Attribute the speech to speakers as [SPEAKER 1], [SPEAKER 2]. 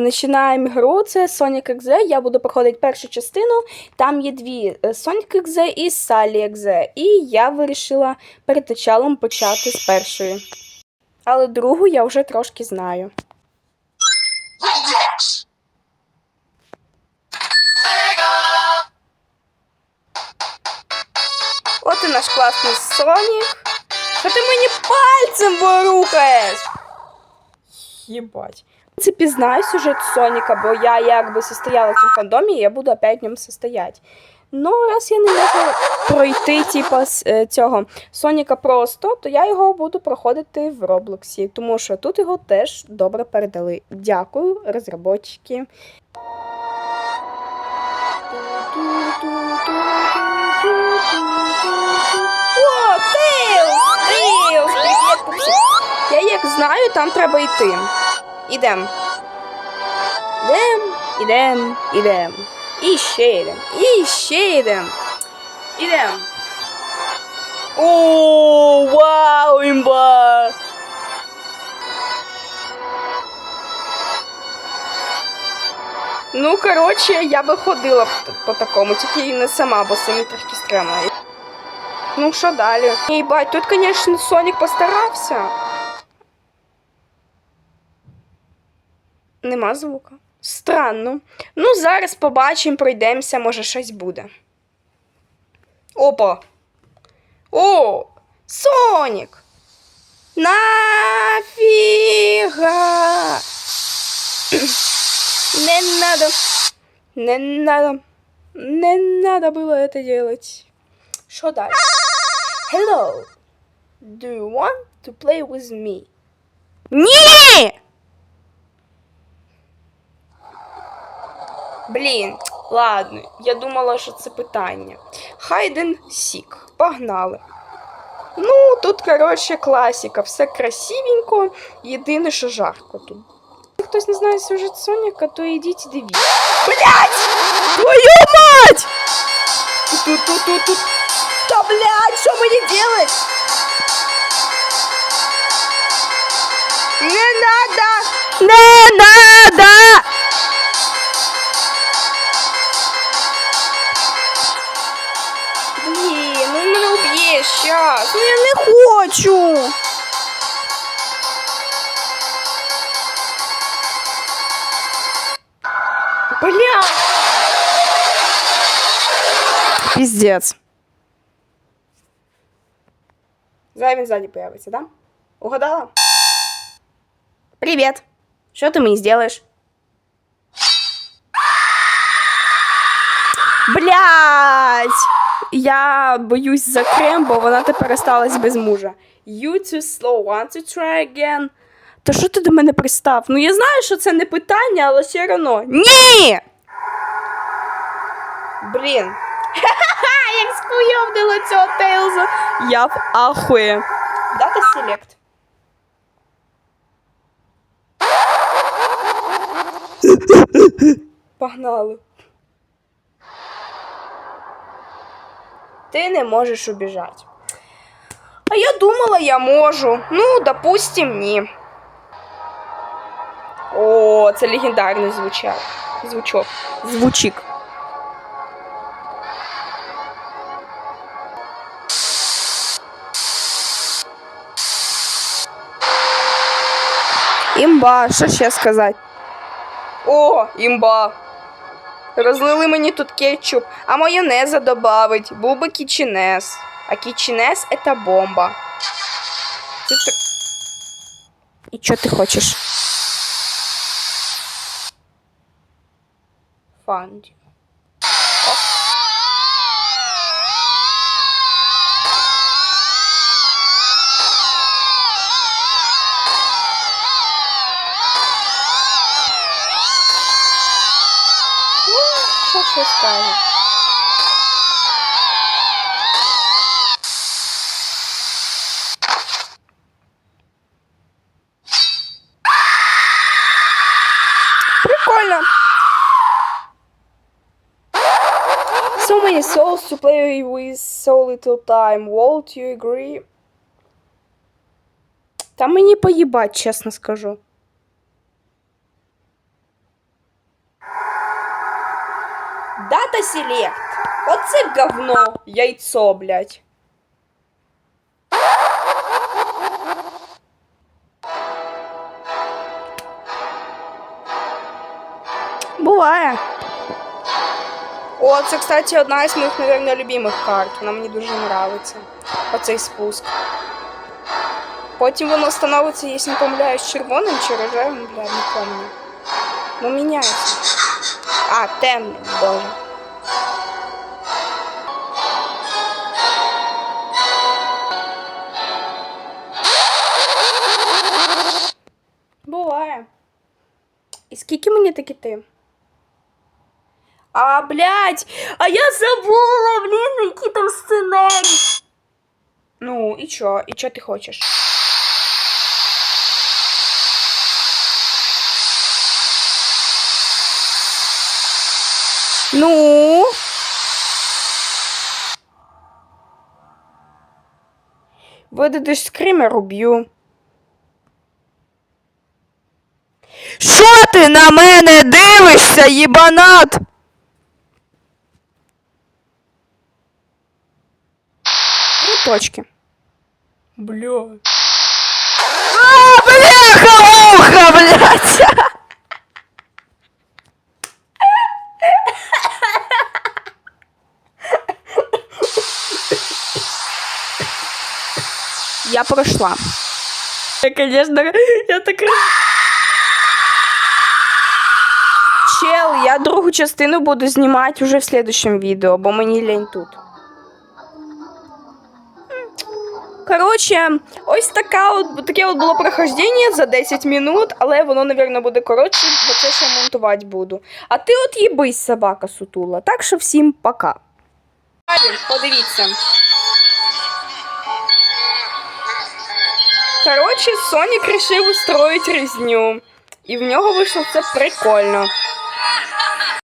[SPEAKER 1] починаємо гру. Це Sonic XZ. Я буду проходити першу частину. Там є дві е, Sonic XZ і Sally XZ. І я вирішила перед началом почати з першої. Але другу я вже трошки знаю. От і наш класний Сонік. Що ти мені пальцем ворухаєш? Єбать. В принципі, сюжет Соніка, бо я якби состояла в цьому фандомі, і я буду опять в ньому состоять. Ну, раз я не можу пройти, типа, е, цього Соніка просто, то я його буду проходити в Роблоксі, тому що тут його теж добре передали. Дякую, розробники. О! Привіт! Я як знаю, там треба йти. Ідем. Ідем, ідем, ідем. І ще йдем. І ще йдем. Ідем. О, вау, імба! Ну, коротше, я би ходила по, такому, тільки не сама, бо самі трошки стрімно. Ну, що далі? Бать, тут, звісно, Сонік постарався. Нема звука. Странно. Ну, зараз побачимо, пройдемося, може щось буде. Опа. О! Сонік! Нафіга! Не надо. Не надо. Не надо было это делать. Что дальше? Hello. Do you want to play with me? Ні! Блін, ладно, я думала, що це питання. Хайден Сік. Погнали. Ну, тут, коротше, класика. Все красивенько. Єдине, що жарко тут. Якщо хтось не знає сюжет Соніка, то йдіть і дивіться. Блять! Твою мать! Тут, тут, тут, тут. Да, блядь, что мне делать? Не надо! Не надо! Бля! Пиздец. Зараз він ззаді появиться, да? Угадала? Привет. Що ти мені зробиш? Блять! Я боюсь за крем, бо вона тепер осталась без мужа. You too slow, want to try again? Та що ти до мене пристав? Ну я знаю, що це не питання, але все одно. Ні! Блін. Ха-ха, як скуйовдило цього Тейлза. Я в ахує. Дата селект. Погнали. Ти не можеш убіжати. А я думала, я можу. Ну, допустим, ні. О, це легендарний звучок. Звучок. Звучик. Імба, що ще сказати? О, імба. Розлили мені тут кетчуп, а майонеза добавить. Був би кічінес. А кічінес это бомба. Це. І що ти хочеш? Фанді. Ну, що ще скажу? many souls to play with so little time? Won't you agree? Та мені поїбать, чесно скажу. Дата Select. Оце говно, яйцо, блядь. Буває. О, це, кстати, одна із моїх, наверное, любимих карт. Вона мені дуже нравиться. Оцей спуск. Потім воно становиться, якщо не помиляюсь, червоним чи рожевим, бля, не помню. Ну, міняється. А, темним, боже. Буває. І скільки мені таки ти? А, блядь, а я забула, блін, який там сценарій. Ну, і чо? І чо ти хочеш? Ну. Видадеш скример уб'ю. Що ти на мене дивишся, їбанат? точки. Бля. А, бляха, муха, блядь. Я прошла. Я, конечно, я так... Чел, я другу частину буду знімати вже в следующем відео, бо мені лень тут. Коротше, ось така от, таке от було прохождення за 10 минут, але воно, напевно, буде коротше, бо це ще монтувати буду. А ти от їбись, собака сутула. Так що всім пока. Подивіться. Коротше, Сонік рішив устроїть резню. І в нього вийшло це прикольно.